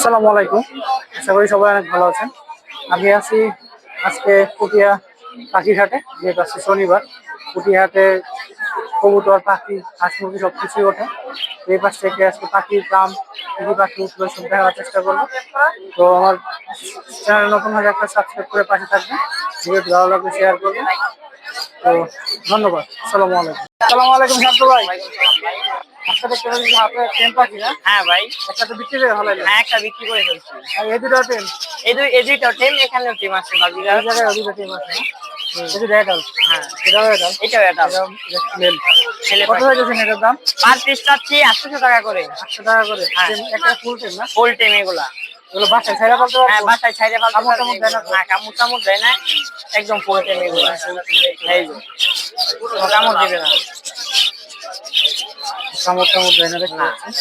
আসসালামু আলাইকুম। আশা করি সবাই অনেক ভালো আছেন। আমি আছি আজকে পুটিয়া পাখিঘাটে যেহেতু আজকে শনিবার। পুটিহাটে কবুতর, পাখি, হাঁস মুরগি সব কিছুই ওঠে এই পাশ থেকে আজকে পাখির দাম কি পাখি উঠল সব দেখার চেষ্টা করব। তো আমার চ্যানেল নতুন হলে একটা সাবস্ক্রাইব করে পাশে থাকবেন। ভিডিওটি ভালো লাগলে শেয়ার করবেন। তো ধন্যবাদ। আসসালামু আলাইকুম। আসসালামু আলাইকুম ভাই। আজকে দেখতে হাতে টেন পাখি না হ্যাঁ ভাই। একটা তো বিক্রি করে ভালো হ্যাঁ একটা বিক্রি করে ফেলছি। আর এই দুটো টেন এই দুই এই দুইটা টেম এখানেও টিম আছে দুটো না? হ্যাঁ। এটাও মেল ছেলে কত হয়ে গেছে এটার দাম? পার পিস চাচ্ছি আটশোশো টাকা করে। আটশো টাকা করে। হ্যাঁ। একটা ফুল টেন না? ফুল টেম এগুলা। এগুলো বাসায় ছাইরা হ্যাঁ পারব? বাসায় ছাইরে ফালতে কামড় টামড় দেয় না তো? হ্যাঁ কামড় দেয় না। একদম ফুল টেম এগুলা। এই যে। কোনো দিবে না। কামড় টামড় দেয় না দেখতে টেন।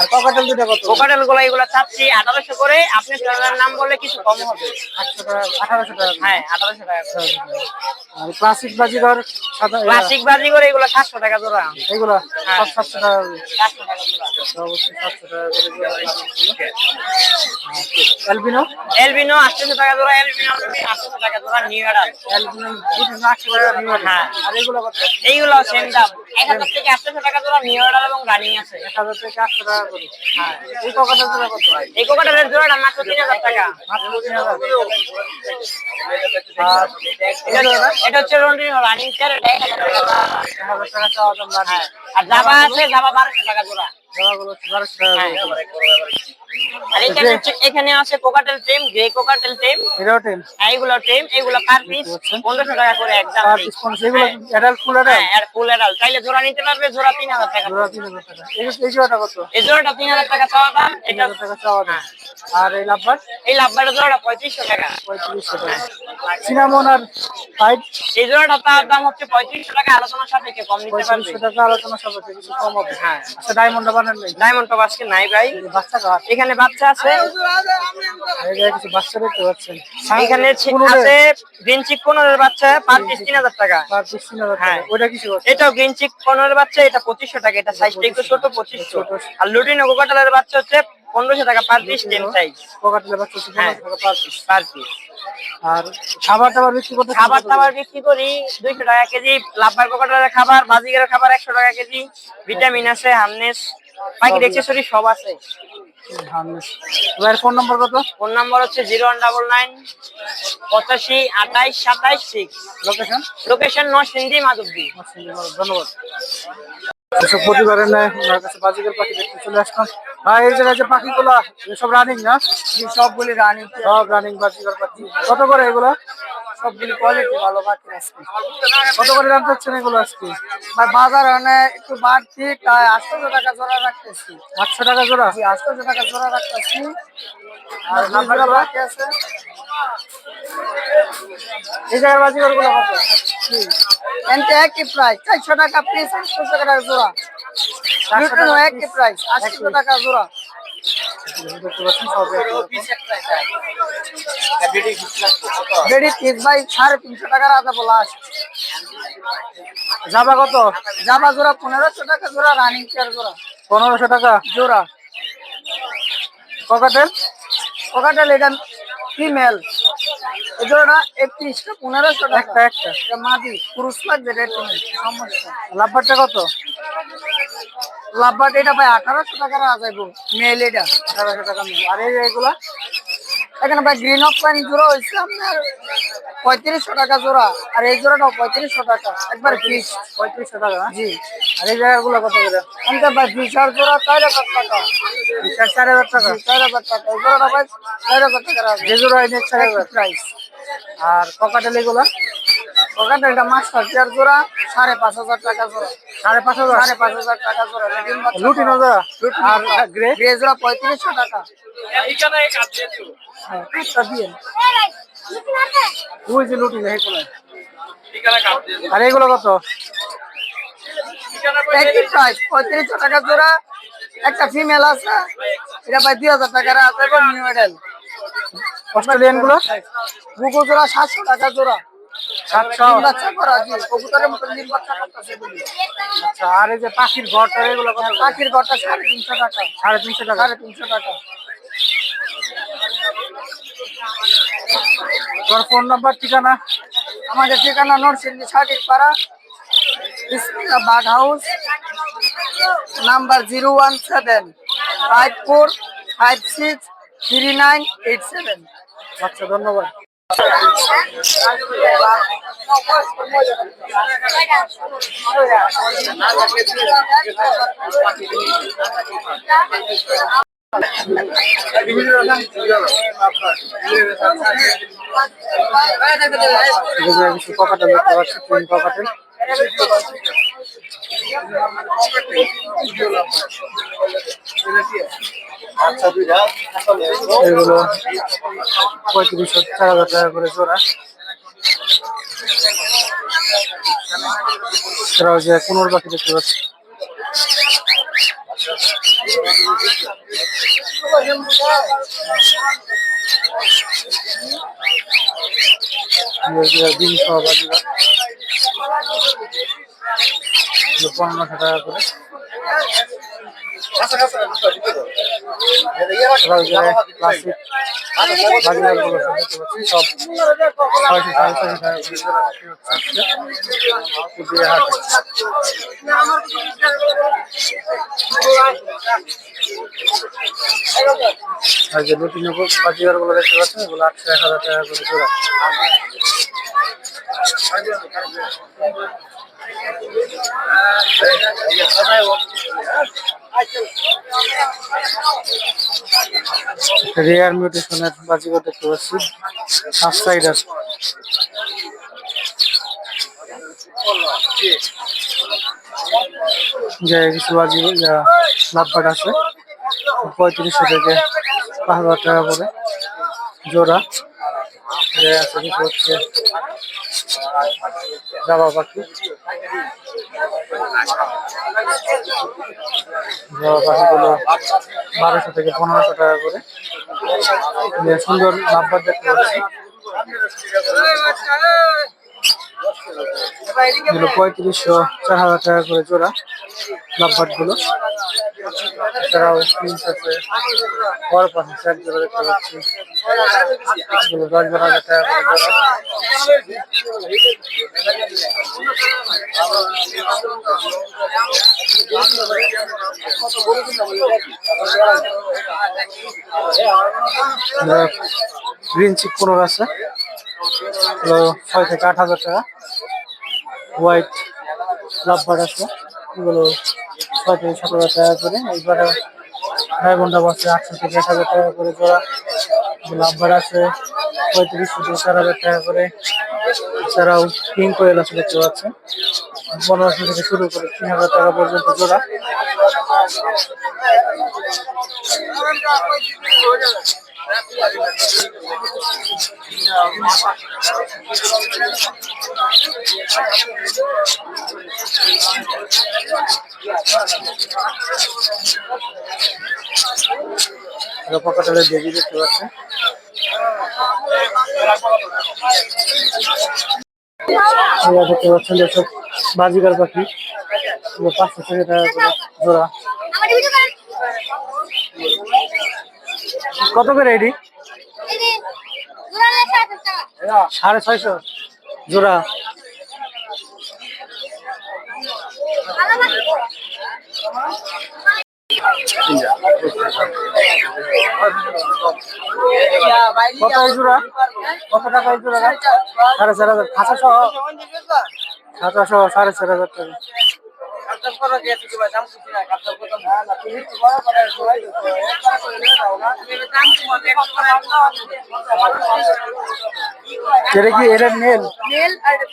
আর ককাটেল দুটো কত? কোকাটেলগুলা এগুলা চাচ্ছি আঠারোশো করে। আপনি চ্যানেলের নাম বললে কিছু কম হবে। আটশো টাকা আঠারোশো টাকা হ্যাঁ আঠারোশো টাকা করে। আর ক্লাসিক বাজিঘর সাদা ক্লাসিক বাজি করে এগুলো সাতশো টাকা জোড়া। এগুলো হ্যাঁ। সব সাতশো টাকা করে। সাতশো টাকা জোড়া। অবশ্যই সাতশো টাকা করে অ্যালবিনো এলবিনো আটশোশো টাকা জোড়া এলবিনো আটশোশো টাকা জোড়া নিউ এডাল অ্যালবিনো দুটো আটশো টাকা নিয়ে হ্যাঁ। আর এগুলো কত? এইগুলো সেম দাম। এক হাজার থেকে আটশোশো টাকা জোড়া নিউ এডাল এবং রানিং আছে। এক হাজার থেকে আটশো টাকা করে। এই কত? এই জোড়াটা মাত্র তিন হাজার টাকা। মাত্র তিন হাজার। আর এটা হচ্ছে রন্ডিন রানিং এক হাজার টাকা চাওয়া দাম হ্যাঁ। আর জাবা আছে জাবা বারোশো টাকা জোড়া। হ্যাঁ। আর এখানে এখানে আছে কোকাটেল টেম গ্রে কোকাটেল টেম এটাও টেন এইগুলো টেম এইগুলো পার পিস পনেরোশো টাকা করে একদম আর ডিসকাউন্ট সেগুলো অ্যাডাল্ট ফুল অ্যাডাল্ট হ্যাঁ ফুল এডাল চাইলে জোড়া নিতে পারবে জোড়া তিন হাজার টাকা। জোড়া তিন হাজার টাকা। এই এই জোড়াটা কত? এই জোড়াটা তিন হাজার টাকা চাওয়া দাম। এটা টাকা চাওয়া দাম। আর এই লাভবার? এই লাভবারের জোড়াটা পঁয়ত্রিশশো টাকা। পঁয়ত্রিশশো টাকা। সিনামন আর এই জোড়াটা তার দাম হচ্ছে পঁয়ত্রিশশো টাকা। আলোচনার সাপেক্ষে কম নিতে পারবে। পঁয়ত্রিশশো টাকা আলোচনা সাপেক্ষে কিছু কম হবে। হ্যাঁ। আচ্ছা ডায়মন্ডটা বানান নেই। ডায়মন্ড টপ আজকে নাই ভাই। বাচ্চা কার এখানে বাচ্চা আছে। কিছু বাচ্চা দেখতে পাচ্ছেন। এখানে আছে গ্রিন চিক কোনের বাচ্চা পার পিস তিন হাজার টাকা। পার পিস তিন হাজার টাকা। হ্যাঁ। কিছু এটাও গ্রিন চিক কোনের বাচ্চা এটা পঁচিশশো টাকা। এটা সাইজটা একটু ছোট পঁচিশশো। আর লুটিনো কোকাটালের বাচ্চা হচ্ছে পনেরোশো টাকা পার পিস টেন সাইজ পকেটের বাচ্চা। পার পিস পার পিস আর খাবার টাবার বিক্রি করতে খাবার টাবার বিক্রি করি দুইশো টাকা কেজি লাভবার কোকাটালের খাবার বাজিগারের খাবার একশো টাকা কেজি ভিটামিন আছে হামনেস পাখির এক্সেসরি সব আছে। ফোন নম্বর কত? ফোন নাম্বার হচ্ছে জিরো ওয়ান ডাবল নাইন পঁচাশি আঠাইশ সাতাইশ six. Location location Narsingdi Madhabdi. ধন্যবাদ। এসব প্রতিবারের ন্যায় ওনার কাছে বাজিকার পাখি দেখতে চলে আসলাম। ভাই এই জায়গায় যে পাখিগুলা সব রানিং না? সবগুলি রানিং সব রানিং বাজিকার পাখি। কত করে এগুলো? সবগুলি কোয়ালিটি ভালো পাখি আজকে কত করে দাম চাচ্ছেন এগুলো আজকে? বাজার মানে একটু বাড়তি তাই আটশো টাকা জোড়া রাখতেছি। আটশো টাকা জোড়া? আটশো টাকা জোড়া রাখতেছি। আর নাম্বারটা বাকি আছে? এই জায়গার বাজিকারগুলো কত এনতে একই প্রাইস চারশো টাকা পিস আটশো টাকা জোড়া। একই প্রাইস আটশো টাকা জোড়া। বেডি পিস ভাই সাড়ে তিনশো টাকার আদা বলা আছে। জাবা কত? জামা জোড়া পনেরোশো টাকা জোড়া রানিং চেয়ার জোড়া। পনেরোশো টাকা? জোড়া। ককাটেল ওখানটা এটা ফিমেল এই জোড়াটা একত্রিশটা পনেরোশো একটা টাকা একটা মাদি পুরুষ লাগবে রেটিং সমস্যা। লাভবারটা কত? লাভবাট এটা ভাই আঠারোশো টাকার আদাইব মেল এটা আঠারোশো টাকা নিবো। আর এই এগুলা এখানে ভাই গ্রিন অফ লাইন জোড়া হয়েছে আপনার পঁয়ত্রিশশো টাকা জোড়া। আর এই জোড়াটাও পঁয়ত্রিশশো টাকা। একবার ফিক্স। পঁয়ত্রিশশো টাকা? জি। আর এই জায়গাগুলো কত করে? এখানটা ভাই ফিশার জোড়া চার হাজার টাকা। চার চার হাজার টাকা? চার হাজার টাকা। এই জোড়াটা ভাই চার হাজার আছে যে জোড়া এনে চার হাজার প্রাইস আর ককাটেল এগুলা? এটা মাস্টার চেয়ার জোড়া সাড়ে পাঁচ হাজার টাকা জোড়া। সাড়ে পাঁচ হাজার? সাড়ে পাঁচ হাজার টাকা জোড়া। লুটি নজা আর গ্রে গ্রে জোড়া পঁয়ত্রিশশো টাকা। হ্যাঁ দিয়ে। ওই যে লুটি কোনো আর এগুলো কত? একই প্রাইস পঁয়ত্রিশশো টাকা জোড়া। একটা ফিমেল আছে এটা ভাই দুই হাজার টাকার আছে এবং নিউ মডেল অস্ট্রেলিয়ানগুলো? বুকো জোড়া সাতশো টাকা জোড়া। আচ্ছা আর এই যে পাখির ঘরটা এগুলো কত পাখির ঘরটা সাড়ে তিনশো টাকা। সাড়ে তিনশো টাকা। সাড়ে তিনশো টাকা তোমার ফোন নাম্বার ঠিকানা? আমাদের ঠিকানা নরসিংদী ষাটির পাড়া bug house number zero one seven five four five six three nine eight seven আচ্ছা ধন্যবাদ। ককাটেল দেখতে পাচ্ছি তিন ককাটেল এগুলো পঁয়ত্রিশশো চার হাজার টাকা করে জোড়া। এছাড়াও যে কুনোর পাখি দেখতে পাচ্ছি। ডিম সহ বাজিবা পনেরোশো টাকা করে সব ছয়শো আর যে নতুন বাজিবারগুলো দেখতে পাচ্ছেন, এগুলো আটশো এক হাজার টাকা করে রেয়ার মিউটেশনের দেখতে পাচ্ছি সাবসাইডার যে কিছু বাজি লাভবাট আছে। পঁয়ত্রিশশো থেকে পাঁচ হাজার টাকা করে জোড়া। হচ্ছে? জাবা পাখি। জাবা পাখিগুলো বারোশো থেকে পনেরোশো টাকা করে। সুন্দর নাম্বার দেখতে পাচ্ছি। এগুলো পঁয়ত্রিশশো, চার হাজার টাকা করে জোড়া লাভবাটগুলো এছাড়াও প্রিন্স আছে বড় পাখি চার জোড়া দেখতে পাচ্ছি। এগুলো দশ বারো হাজার টাকা করে জোড়া। চিক পনেরো আছে। এগুলো ছয় থেকে আট হাজার টাকা। হোয়াইট লাভবার আছে। এগুলো ছয় থেকে সাত হাজার টাকা করে। এইবারে ড্রাগনটা বসে আটশো থেকে এক হাজার টাকা করে জোড়া। লাভবার আছে। পঁয়ত্রিশশো থেকে চার হাজার টাকা করে। এছাড়াও পিঙ্ক কোয়েল আছে দেখতে পাচ্ছেন। পনেরোশো থেকে শুরু করে তিন হাজার টাকা পর্যন্ত জোড়া। পকাটালের বেবি দেখতে পাচ্ছেন? দেখতে পাচ্ছেন এসব বাজিকার পাখি পাঁচশো টাকা জোড়া। কত করে এটি? সাড়ে ছয়শো জোড়া। কত জোড়া? কত টাকা জোড়া? সাড়ে চার হাজার। খাঁচা সহ খাঁচা সহ সাড়ে চার হাজার টাকা। কি এটা এটা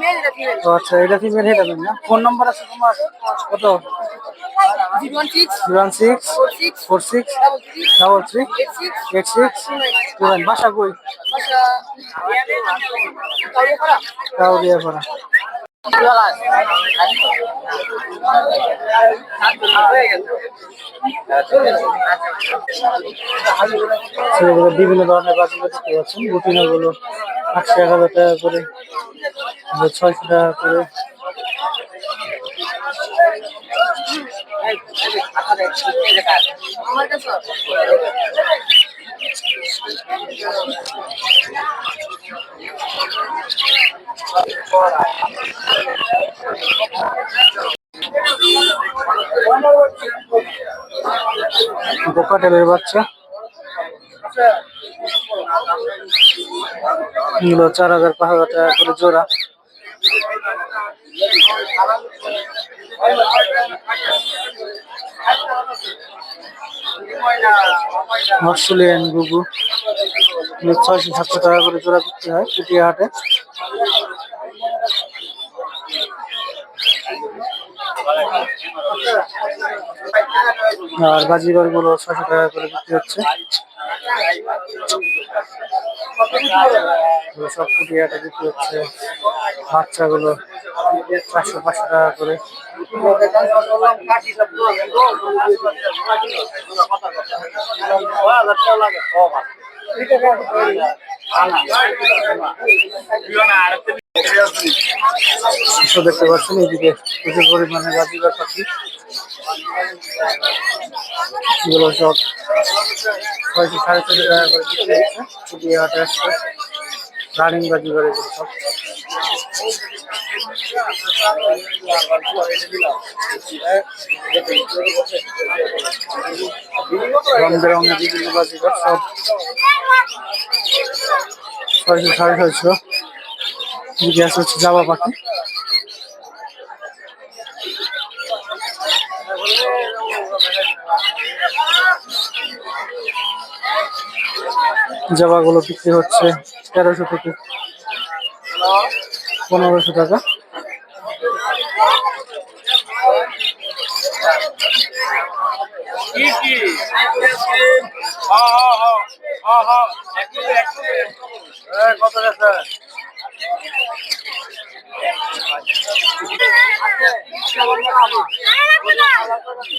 মেল আচ্ছা না ফোন নাম্বার আছে তোমার কত zero one six one six four six four six double বাসা কই বিভিন্ন ধরনের বাজিগুলো দেখতে রুটিনাগুলো আটশো হাজার টাকা করে ছয়শো টাকা করে। কোকাটেলের বাচ্চা। এগুলো চার হাজার পাঁচ হাজার টাকা করে জোড়া। অস্ট্রেলিয়ান গুগু। ছয়শো সাতশো টাকা করে জোড়া করতে হয় পুটিয়া হাটে। আর বাজিগরগুলো ছশো টাকা করে বিক্রি হচ্ছে। সব পুটিয়াটা বিক্রি হচ্ছে। বাচ্চাগুলো চারশো, পাঁচশো টাকা করে। দেখতে পাচ্ছেন এদিকে প্রচুর পরিমাণে বাজিগার পাখি। এগুলো সব ছয়শো সাড়ে ছশো টাকা করে আসছে রানিং এগুলো সব। রং বেরঙের সব। ছয়শো জাবা পাখি। জামাগুলো বিক্রি হচ্ছে তেরোশো থেকে পনেরোশো টাকা। এবারে যে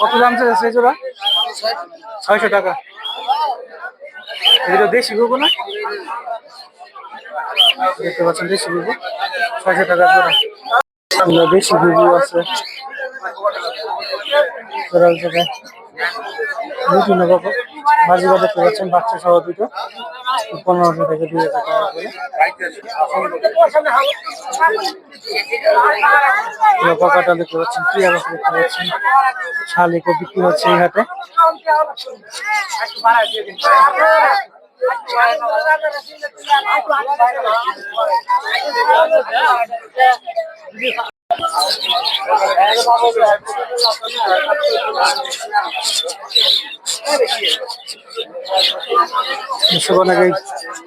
কত দাম চাইছে সেই জোড়া? ছয়শো। টাকা। এগুলো দেশি গুগু না? দেখতে পাচ্ছেন দেশি গুগু ছয়শো টাকা জোড়া। দেশি গুগু আছে। জোড়া জোড়া বিভিন্ন রকম বাজিবা দেখতে পাচ্ছেন বাচ্চা সহ দুটো। পনেরোশো থেকে দুই হাজার টাকা করে। পকাটা দেখতে পাচ্ছেন টিয়া পাখি দেখতে শালিকও বিক্রি হচ্ছে এই হাটে।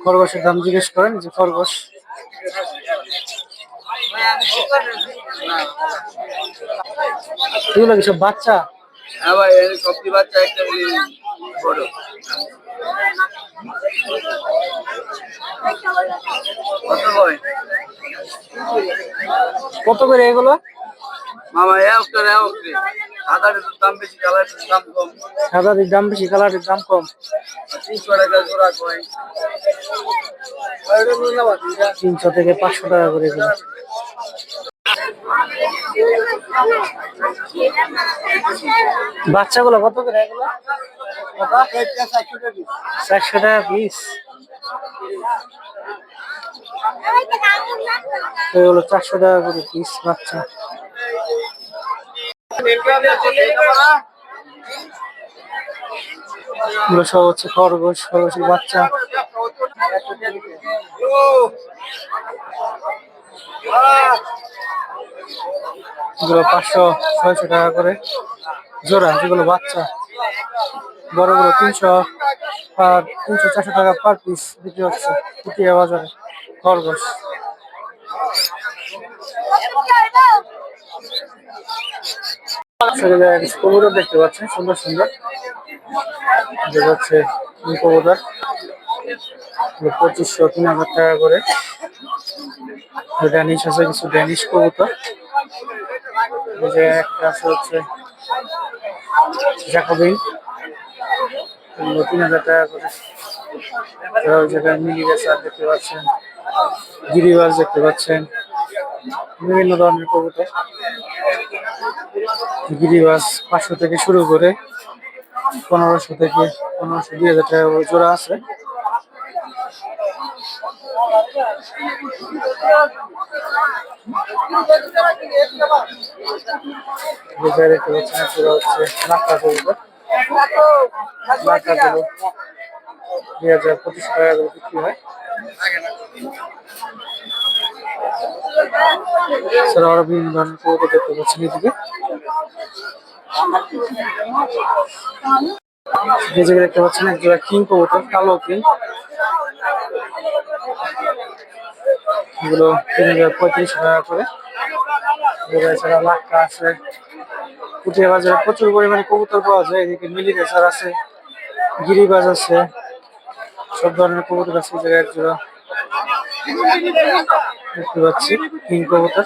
খরগোশের দাম জিজ্ঞেস করেন যে খরগোশ। এগুলো বাচ্চা? হ্যাঁ ভাই সবজি বাচ্চা একটা বড় কত করে এগুলো? মামা এ একটা এ একটা আদারের দাম বেশি কালারের দাম কম। সাদাটির দাম বেশি কালারের দাম কম। তিনশো টাকা জোড়া কয়। তিনশো থেকে পাঁচশো টাকা করে এগুলো। বাচ্চাগুলো কত করে এগুলো? চারশো টাকা পিস হলো চারশো টাকা করে পিস বাচ্চা। এগুলো সব হচ্ছে খরগোশ, খরগোশের বাচ্চা। এগুলো পাঁচশো, ছয়শো টাকা করে জোড়া, যেগুলো বাচ্চা। বড়গুলো তিনশো আর তিনশো, চারশো টাকা পার পিস বিক্রি হচ্ছে পুটিয়া বাজারে খরগোশ। কবুতর দেখতে পাচ্ছেন, সুন্দর সুন্দর। যাচ্ছে এই কবুতর পঁচিশশো, তিন হাজার টাকা করে। ড্যানিশ আছে, কিছু ড্যানিশ কবুতর। যে একটা আছে হচ্ছে জ্যাকোবিন তিন হাজার টাকা করে। ওই জায়গায় মিলি দেখতে পাচ্ছেন, গিরিবাজ দেখতে পাচ্ছেন। বিভিন্ন ধরনের কবুতর। গিরিবাজ পাঁচশো থেকে শুরু করে পনেরোশো থেকে পনেরোশো দুই হাজার টাকা জোড়া আছে। দুই হাজার পঁচিশ টাকা করে বিক্রি হয়। এছাড়া আরও বিভিন্ন ধরনের কবুতর দেখতে পাচ্ছেন এদিকে দেখতে পাচ্ছেন এক জোড়া কিং কবুতর, কালো কিং। এগুলো তিন হাজার পঁয়ত্রিশ টাকা করে। এছাড়া লাক্কা আছে। পুটিয়া বাজারে প্রচুর পরিমাণে কবুতর পাওয়া যায়। এদিকে মিলি রেসার আছে, গিরিবাজ আছে। সব ধরনের কবুতর আছে এক জোড়া দেখতে পাচ্ছি, কিং কবুতর।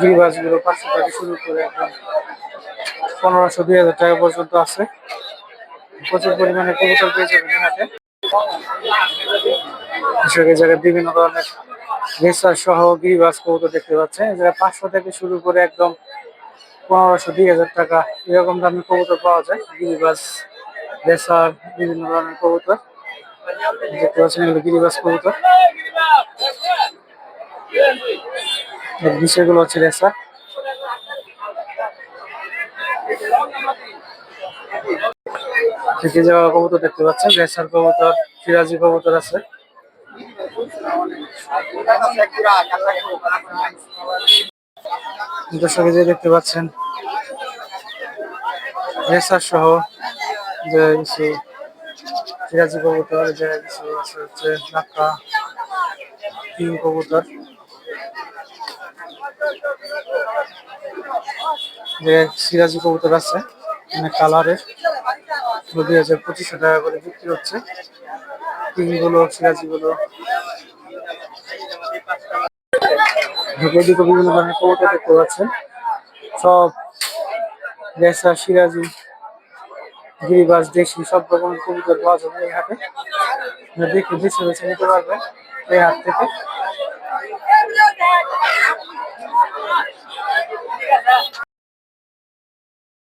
গিরিবাজগুলো পাঁচশো টাকা শুরু করে একদম পনেরোশো দুই হাজার টাকা পর্যন্ত আছে। প্রচুর পরিমাণে কবুতর পেয়ে যাবেন হাটে জায়গায় বিভিন্ন ধরনের রেসার সহ গিরিবাজ কবুতর দেখতে পাচ্ছেন। জায়গায় পাঁচশো থেকে শুরু করে একদম পনেরোশো দুই হাজার টাকা এরকম দামে কবুতর পাওয়া যায় গিরিবাজ রেসার বিভিন্ন ধরনের কবুতর, দেখতে পাচ্ছেন এগুলো গিরিবাজ কবুতর। বিষয়গুলো হচ্ছে রেসার থেকে যাওয়া কবুতর দেখতে পাচ্ছেন রেসার কবুতর, সিরাজি কবুতর আছে। দর্শক যে দেখতে পাচ্ছেন রেসার সহ যে সিরাজি কবুতর যে আছে হচ্ছে লাক্কা কিং কবুতর। যে সিরাজি কবুতর আছে মানে কালারের দুই হাজার পঁচিশশো টাকা করে বিক্রি হচ্ছে। কিংগুলো সিরাজি গুলো বিভিন্ন ধরনের কবুতর দেখতে পাচ্ছেন। সব রেসা সিরাজি গিরিবাজ দেশি সব রকমের কবুতর পাওয়া যাবে এই হাটে। আপনারা দেখে বেছে বেছে নিতে পারবেন এই হাট থেকে।